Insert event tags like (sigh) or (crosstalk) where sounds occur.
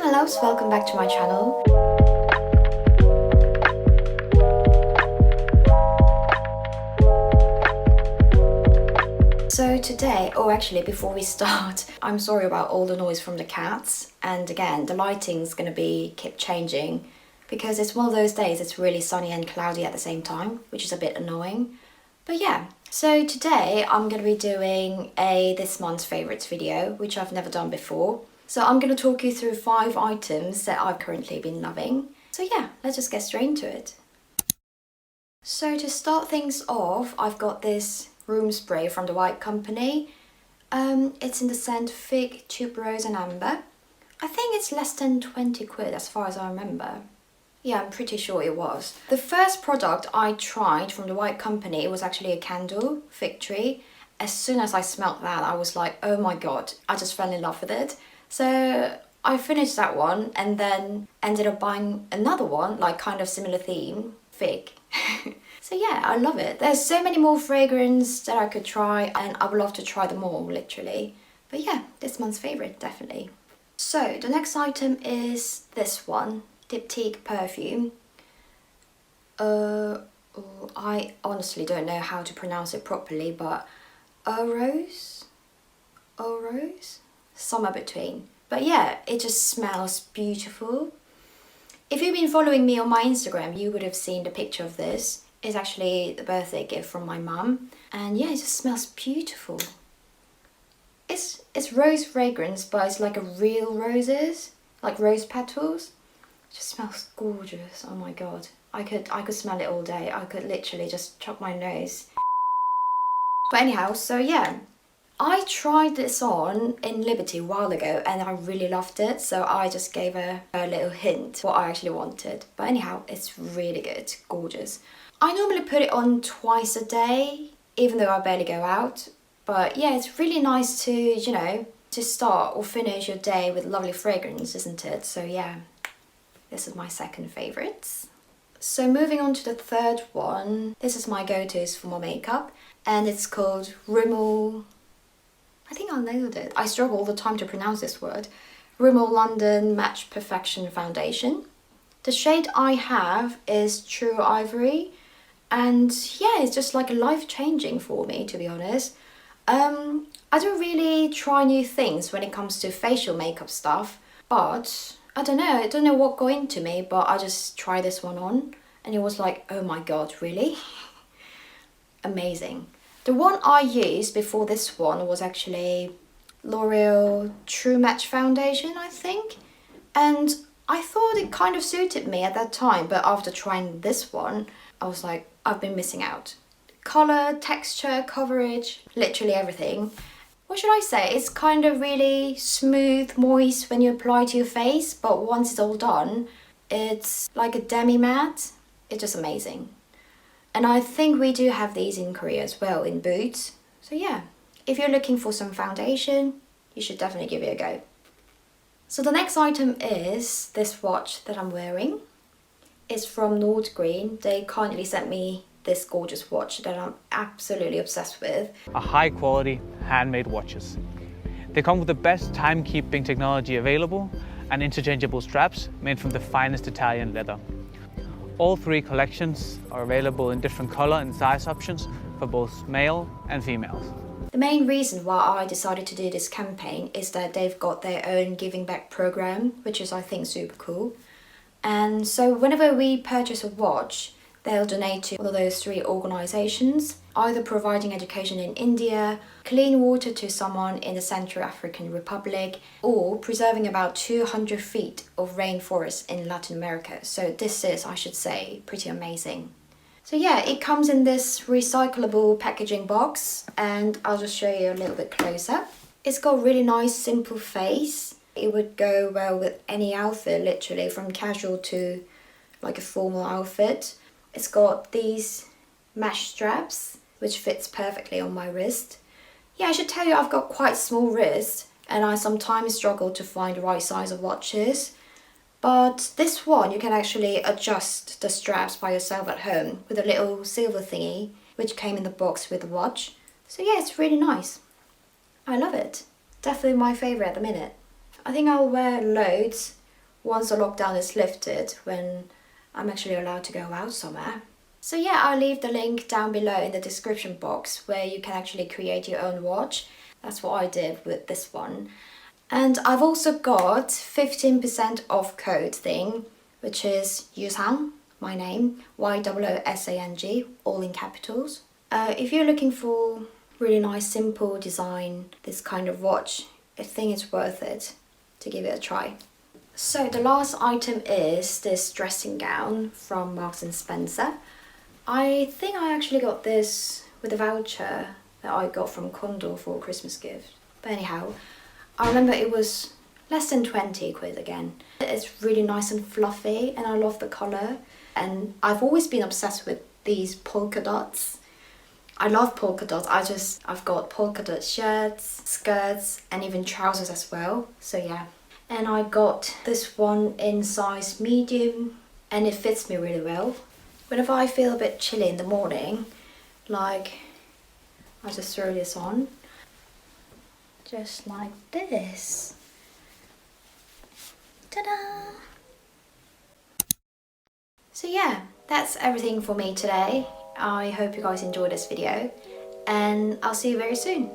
My loves, welcome back to my channel. So today, oh, actually before we (laughs) start, I'm sorry about all the noise from the cats. And again, the lighting's gonna be keep changing because it's one of those days it's really sunny and cloudy at the same time, which is a bit annoying. But yeah, so today I'm going to be doing a this month's favourites video, which I've never done before. So I'm going to talk you through five items that I've currently been loving. So yeah, let's just get straight into it. So to start things off, I've got this room spray from the White Company. Um, it's in the scent Fig, Tuberose and Amber. I think it's less than 20 quid as far as I remember. Yeah, I'm pretty sure it was. The first product I tried from the White Company was actually a candle, Fig Tree. As soon as I smelt that, I was like, oh my god, I just fell in love with it. So I finished that one and then ended up buying another one, like kind of similar theme, Fig. (laughs) so yeah, I love it. There's so many more fragrance that I could try and I would love to try them all, literally. But yeah, this month's favourite, definitely. So the next item is this one. Diptyque perfume. Uh, oh, I honestly don't know how to pronounce it properly, but Rose, Rose, somewhere between. But yeah, it just smells beautiful. If you've been following me on my Instagram, you would have seen the picture of this. It's actually the birthday gift from my mum. And yeah, it just smells beautiful. It's, it's rose fragrance, but it's like a real roses, like rose petals just smells gorgeous. Oh my god. I could I could smell it all day. I could literally just chop my nose. But anyhow, so yeah. I tried this on in Liberty a while ago and I really loved it. So I just gave a, a little hint what I actually wanted. But anyhow, it's really good. Gorgeous. I normally put it on twice a day, even though I barely go out. But yeah, it's really nice to, you know, to start or finish your day with lovely fragrance, isn't it? So yeah, this is my second favourites. So moving on to the third one, this is my go-tos for my makeup and it's called Rimmel, I think I nailed it. I struggle all the time to pronounce this word. Rimmel London Match Perfection Foundation. The shade I have is True Ivory and yeah, it's just like life-changing for me to be honest. Um, I don't really try new things when it comes to facial makeup stuff, but I don't know, I don't know what got into me, but I just tried this one on and it was like, oh my god, really? (laughs) Amazing. The one I used before this one was actually L'Oreal True Match Foundation, I think. And I thought it kind of suited me at that time, but after trying this one, I was like, I've been missing out. Color, texture, coverage, literally everything what should I say? It's kind of really smooth, moist when you apply to your face, but once it's all done, it's like a demi matte. It's just amazing. And I think we do have these in Korea as well, in Boots. So yeah, if you're looking for some foundation, you should definitely give it a go. So the next item is this watch that I'm wearing. It's from Nordgreen. They kindly sent me this gorgeous watch that I'm absolutely obsessed with. A high quality handmade watches. They come with the best timekeeping technology available and interchangeable straps made from the finest Italian leather. All three collections are available in different color and size options for both male and females. The main reason why I decided to do this campaign is that they've got their own giving back program, which is I think super cool. And so whenever we purchase a watch, They'll donate to one of those three organizations, either providing education in India, clean water to someone in the Central African Republic, or preserving about 200 feet of rainforest in Latin America. So this is, I should say, pretty amazing. So yeah, it comes in this recyclable packaging box and I'll just show you a little bit closer. It's got a really nice simple face. It would go well with any outfit, literally, from casual to like a formal outfit. It's got these mesh straps, which fits perfectly on my wrist. Yeah, I should tell you I've got quite small wrists and I sometimes struggle to find the right size of watches. But this one, you can actually adjust the straps by yourself at home with a little silver thingy, which came in the box with the watch. So yeah, it's really nice. I love it. Definitely my favourite at the minute. I think I'll wear loads once the lockdown is lifted when I'm actually allowed to go out somewhere. So yeah, I'll leave the link down below in the description box where you can actually create your own watch. That's what I did with this one. And I've also got 15% off code thing, which is Yusang, my name, Y-O-O-S-A-N-G, all in capitals. Uh, if you're looking for really nice, simple design, this kind of watch, I think it's worth it to give it a try. So the last item is this dressing gown from Marks and Spencer. I think I actually got this with a voucher that I got from Condor for a Christmas gift. But anyhow, I remember it was less than 20 quid again. It's really nice and fluffy and I love the colour. And I've always been obsessed with these polka dots. I love polka dots. I just, I've got polka dot shirts, skirts, and even trousers as well. So yeah. And I got this one in size medium and it fits me really well. Whenever I feel a bit chilly in the morning, like I just throw this on. Just like this. Ta-da! So yeah, that's everything for me today. I hope you guys enjoyed this video and I'll see you very soon.